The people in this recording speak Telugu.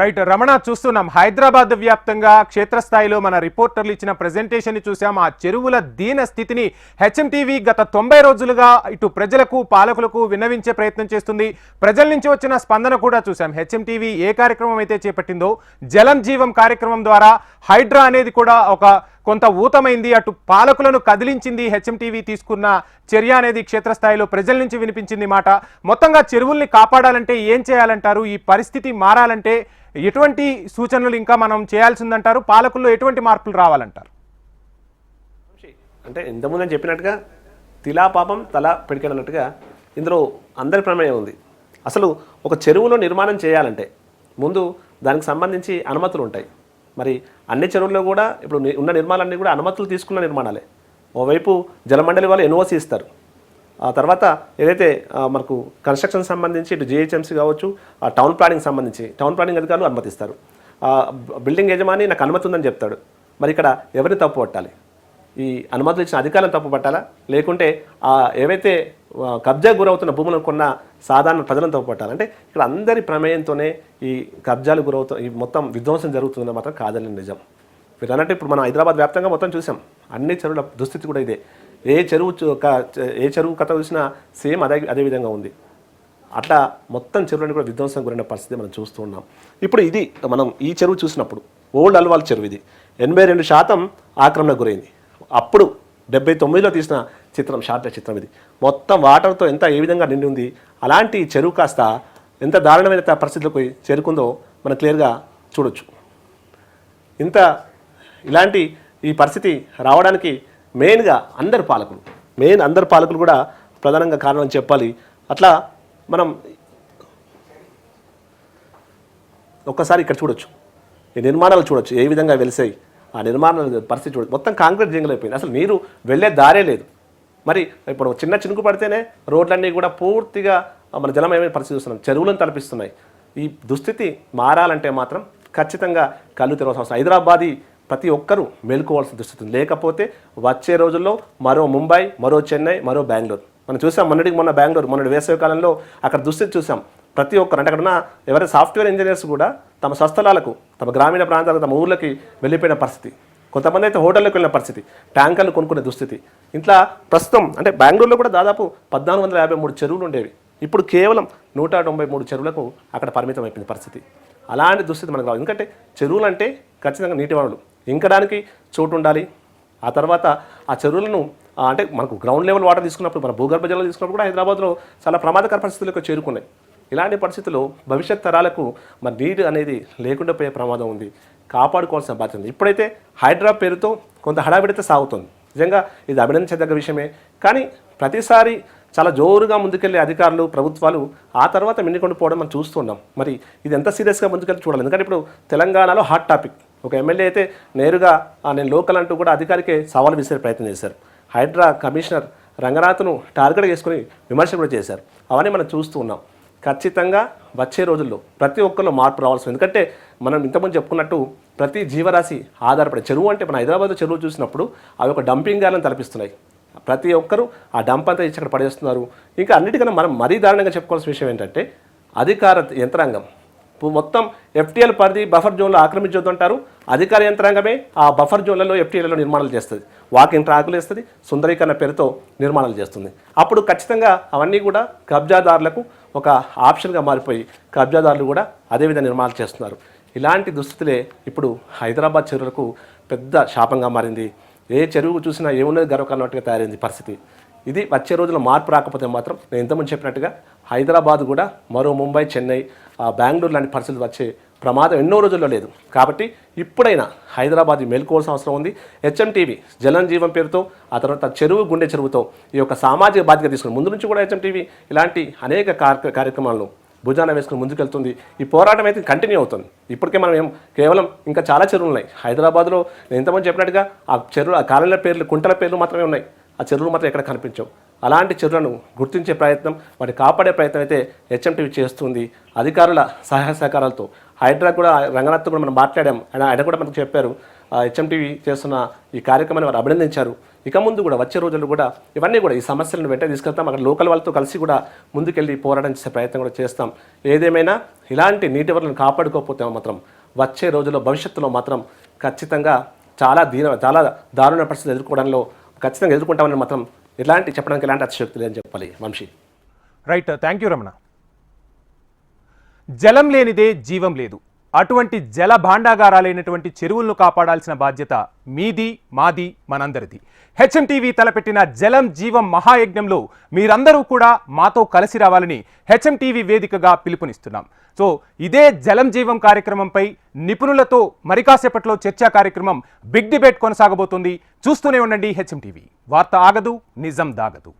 రైట్ రమణ చూస్తున్నాం. హైదరాబాద్ వ్యాప్తంగా క్షేత్రస్థాయిలో మన రిపోర్టర్లు ఇచ్చిన ప్రజెంటేషన్ చూసాం ఆ చెరువుల దీన స్థితిని హెచ్ఎంటీవీ గత తొంభై రోజులుగా ఇటు ప్రజలకు పాలకులకు విన్నవించే ప్రయత్నం చేస్తుంది. ప్రజల నుంచి వచ్చిన స్పందన కూడా చూసాం హెచ్ఎంటీవీ ఏ కార్యక్రమం అయితే చేపట్టిందో జలం జీవం కార్యక్రమం ద్వారా హైడ్రా అనేది కూడా ఒక కొంత ఊతమైంది. అటు పాలకులను కదిలించింది హెచ్ఎంటీవీ తీసుకున్న చర్య అనేది క్షేత్రస్థాయిలో ప్రజల నుంచి వినిపించింది మాట. మొత్తంగా చెరువుల్ని కాపాడాలంటే ఏం చేయాలంటారు? ఈ పరిస్థితి మారాలంటే ఎటువంటి సూచనలు ఇంకా మనం చేయాల్సిందంటారు? పాలకుల్లో ఎటువంటి మార్పులు రావాలంటారు? అంటే ఇంతకుముందు నేను చెప్పినట్టుగా తిలా పాపం తల పెడికనట్టుగా ఇందులో అందరి ప్రమేయం ఉంది. అసలు ఒక చెరువులో నిర్మాణం చేయాలంటే ముందు దానికి సంబంధించి అనుమతులు ఉంటాయి. మరి అన్ని చెరువుల్లో కూడా ఇప్పుడు ఉన్న నిర్మాణాలన్నీ కూడా అనుమతులు తీసుకున్న నిర్మాణాలే. ఓవైపు జలమండలి వాళ్ళు ఎన్ఓసి ఇస్తారు. ఆ తర్వాత ఏదైతే మనకు కన్స్ట్రక్షన్ సంబంధించి ఇటు జిహెచ్ఎంసీ కావచ్చు ఆ టౌన్ ప్లానింగ్ సంబంధించి టౌన్ ప్లానింగ్ అధికారులు అనుమతిస్తారు. బిల్డింగ్ యజమాని నాకు అనుమతి ఉందని చెప్తాడు. మరి ఇక్కడ ఎవరిని తప్పు పట్టాలి? ఈ అనుమతులు ఇచ్చిన అధికారులను తప్పుపట్టాలా? లేకుంటే ఆ ఏవైతే కబ్జా గురవుతున్న భూములను కొన్న సాధారణ ప్రజలను తప్పుపట్టాలి? అంటే ఇక్కడ అందరి ప్రమేయంతోనే ఈ కబ్జాలు గురవుతున్న ఈ మొత్తం విధ్వంసం జరుగుతుందని మాత్రం కాదని నిజం. మీరు అన్నట్టు ఇప్పుడు మనం హైదరాబాద్ వ్యాప్తంగా మొత్తం చూసాం. అన్ని చెరువుల దుస్థితి కూడా ఇదే. ఏ చెరువు ఏ చెరువు కథ చూసినా సేమ్ అదే అదే విధంగా ఉంది. అట్లా మొత్తం చెరువులను కూడా విధ్వంసం గురైన పరిస్థితి మనం చూస్తూ ఉన్నాం. ఇప్పుడు ఇది మనం ఈ చెరువు చూసినప్పుడు ఓల్డ్ అల్వాల్ చెరువు ఇది. ఎనభై రెండు శాతం ఆక్రమణకు గురైంది. అప్పుడు డెబ్బై తొమ్మిదిలో తీసిన చిత్రం షార్ట్ చిత్రం ఇది. మొత్తం వాటర్తో ఎంత ఏ విధంగా నిండి ఉంది అలాంటి చెరువు కాస్త ఎంత దారుణమైన పరిస్థితులకు చేరుకుందో మనం క్లియర్గా చూడొచ్చు. ఇంత ఇలాంటి ఈ పరిస్థితి రావడానికి మెయిన్గా అందరు పాలకులు మెయిన్ అందరు పాలకులు కూడా ప్రధానంగా కారణం అని చెప్పాలి. అట్లా మనం ఒక్కసారి ఇక్కడ చూడొచ్చు. ఈ నిర్మాణాలు చూడొచ్చు ఏ విధంగా వెలిసాయి ఆ నిర్మాణ పరిస్థితి చూడదు మొత్తం కాంక్రీట్ జంగలైపోయింది అసలు నీరు వెళ్ళే దారే లేదు. మరి ఇప్పుడు చిన్న చినుకు పడితేనే రోడ్లన్నీ కూడా పూర్తిగా మన జలమయమైన పరిస్థితి చూస్తున్నాం. చెరువులను తలపిస్తున్నాయి. ఈ దుస్థితి మారాలంటే మాత్రం ఖచ్చితంగా కళ్ళు తెరవాల్సిన అవసరం. హైదరాబాదీ ప్రతి ఒక్కరూ మేల్కోవాల్సిన దుస్థితి లేకపోతే వచ్చే రోజుల్లో మరో ముంబై మరో చెన్నై మరో బెంగళూరు. మనం చూసాం మొన్నటికి మొన్న బెంగళూరు. మొన్నటి వేసవి కాలంలో అక్కడ దుస్థితి చూసాం. ప్రతి ఒక్కరు అంటే అక్కడ ఉన్న ఎవరైనా సాఫ్ట్వేర్ ఇంజనీర్స్ కూడా తమ స్వస్థలాలకు తమ గ్రామీణ ప్రాంతాలకు తమ ఊర్లకి వెళ్ళిపోయిన పరిస్థితి. కొంతమంది అయితే హోటల్లోకి వెళ్ళిన పరిస్థితి ట్యాంకర్లు కొనుక్కునే దుస్థితి. ఇంట్లో ప్రస్తుతం అంటే బెంగళూరులో కూడా దాదాపు పద్నాలుగు వందల యాభై మూడు చెరువులు ఉండేవి. ఇప్పుడు కేవలం నూట తొంభై మూడు చెరువులకు అక్కడ పరిమితం అయిపోయింది పరిస్థితి. అలాంటి దుస్థితి మనకు రావాలి. ఎందుకంటే చెరువులు అంటే ఖచ్చితంగా నీటి వనరులు. ఇంకడానికి చోటు ఉండాలి. ఆ తర్వాత ఆ చెరువులను అంటే మనకు గ్రౌండ్ లెవెల్ వాటర్ తీసుకున్నప్పుడు మన భూగర్భ జలాలు తీసుకున్నప్పుడు కూడా హైదరాబాద్లో చాలా ప్రమాదకర పరిస్థితులకు చేరుకున్నాయి. ఇలాంటి పరిస్థితుల్లో భవిష్యత్ తరాలకు మరి నీరు అనేది లేకుండా పోయే ప్రమాదం ఉంది. కాపాడుకోవాల్సిన బాధ్యత ఉంది. ఇప్పుడైతే హైడ్రా పేరుతో కొంత హడావిడితే సాగుతుంది. నిజంగా ఇది అభినందించదగ్గ విషయమే. కానీ ప్రతిసారి చాలా జోరుగా ముందుకెళ్ళే అధికారులు ప్రభుత్వాలు ఆ తర్వాత మిన్నికొండు పోవడం మనం చూస్తున్నాం. మరి ఇది ఎంత సీరియస్గా ముందుకెళ్ళి చూడాలి. ఎందుకంటే ఇప్పుడు తెలంగాణలో హాట్ టాపిక్. ఒక ఎమ్మెల్యే అయితే నేరుగా నేను లోకల్ అంటూ కూడా అధికారికే సవాల్ విసిరే ప్రయత్నం చేశారు. హైడ్రా కమిషనర్ రంగనాథ్ను టార్గెట్ చేసుకుని విమర్శ కూడా చేశారు. అవన్నీ మనం చూస్తూ ఉన్నాం. ఖచ్చితంగా వచ్చే రోజుల్లో ప్రతి ఒక్కరిలో మార్పు రావాల్సింది. ఎందుకంటే మనం ఇంతకుముందు చెప్పుకున్నట్టు ప్రతి జీవరాశి ఆధారపడే చెరువు అంటే మన హైదరాబాద్లో చెరువు చూసినప్పుడు అవి ఒక డంపింగ్ గాలని తలపిస్తున్నాయి. ప్రతి ఒక్కరూ ఆ డంప్ అంతా ఇచ్చి అక్కడ పడేస్తున్నారు. ఇంకా అన్నిటికన్నా మనం మరీ దారుణంగా చెప్పుకోవాల్సిన విషయం ఏంటంటే అధికార యంత్రాంగం. ఇప్పుడు మొత్తం ఎఫ్టీఎల్ పరిధి బఫర్ జోన్లో ఆక్రమించొద్దంటారు. అధికార యంత్రాంగమే ఆ బఫర్ జోన్లలో ఎఫ్టీఎల్లో నిర్మాణాలు చేస్తుంది. వాకింగ్ ట్రాకులు వేస్తుంది సుందరీకరణ పేరుతో నిర్మాణాలు చేస్తుంది. అప్పుడు ఖచ్చితంగా అవన్నీ కూడా కబ్జాదారులకు ఒక ఆప్షన్గా మారిపోయి కబ్జాదారులు కూడా అదేవిధంగా నిర్మాణాలు చేస్తున్నారు. ఇలాంటి దుస్థితులే ఇప్పుడు హైదరాబాద్ చెరువులకు పెద్ద శాపంగా మారింది. ఏ చెరువు చూసినా ఏమున్నది గర్వకాలన్నట్టుగా తయారైంది పరిస్థితి. ఇది వచ్చే రోజుల్లో మార్పు రాకపోతే మాత్రం నేను ఇంతకుముందు చెప్పినట్టుగా హైదరాబాద్ కూడా మరో ముంబై చెన్నై ఆ, బెంగళూరు లాంటి పరిస్థితులు వచ్చే ప్రమాదం ఎన్నో రోజుల్లో లేదు. కాబట్టి ఇప్పుడైనా హైదరాబాద్ మేల్కోవాల్సిన అవసరం ఉంది. హెచ్ఎం టీవీ జీవం పేరుతో ఆ తర్వాత చెరువు గుండె చెరువుతో ఈ యొక్క సామాజిక బాధ్యత తీసుకుని ముందు నుంచి కూడా హెచ్ఎం టీవీ ఇలాంటి అనేక కార్యక్రమాలను భుజాన వేసుకుని ముందుకెళ్తుంది. ఈ పోరాటం అయితే కంటిన్యూ అవుతుంది. ఇప్పటికే మనం ఏం కేవలం ఇంకా చాలా చెరువులు ఉన్నాయి. హైదరాబాద్లో నేను ఇంతమంది చెప్పినట్టుగా ఆ చెరువు ఆ కాలనీల పేర్లు కుంటల పేర్లు మాత్రమే ఉన్నాయి. ఆ చెరువులు మాత్రం ఎక్కడ కనిపించవు. అలాంటి చెరువులను గుర్తించే ప్రయత్నం వాటిని కాపాడే ప్రయత్నం అయితే హెచ్ఎంటీవీ చేస్తుంది. అధికారుల సహాయ సహకారాలతో హైడ్రా కూడా రంగనాథ్ కూడా మనం మాట్లాడాం ఆయన ఆయన కూడా మనకు చెప్పారు. హెచ్ఎంటీవీ చేస్తున్న ఈ కార్యక్రమాన్ని వారు అభినందించారు. ఇక ముందు కూడా వచ్చే రోజుల్లో కూడా ఇవన్నీ కూడా ఈ సమస్యలను వెంటనే తీసుకెళ్తాం. అక్కడ లోకల్ వాళ్ళతో కలిసి కూడా ముందుకెళ్ళి పోరాటం చేసే ప్రయత్నం కూడా చేస్తాం. ఏదేమైనా ఇలాంటి నీటి వనరులను కాపాడుకోకపోతే మాత్రం వచ్చే రోజుల్లో భవిష్యత్తులో మాత్రం ఖచ్చితంగా చాలా దీన చాలా దారుణ పరిస్థితులు ఎదుర్కోవడంలో ఖచ్చితంగా ఎదుర్కొంటామని మాత్రం ఇలాంటి చెప్పడానికి ఎలాంటి అతిశక్తి లేదని చెప్పాలి. Vamshi. Right thank you Ramana జలం లేనిదే జీవం లేదు. అటువంటి జల భాండాగారాలైనటువంటి చెరువులను కాపాడాల్సిన బాధ్యత మీది మాది మనందరిది. హెచ్ఎం టీవీ తలపెట్టిన జలం జీవం మహాయజ్ఞంలో మీరందరూ కూడా మాతో కలిసి రావాలని హెచ్ఎం టీవీ వేదికగా పిలుపునిస్తున్నాం. సో ఇదే జలం జీవం కార్యక్రమంపై నిపుణులతో మరికాసేపట్లో చర్చా కార్యక్రమం బిగ్ డిబేట్ కొనసాగబోతుంది. చూస్తూనే ఉండండి హెచ్ఎం టీవీ వార్త ఆగదు నిజం దాగదు.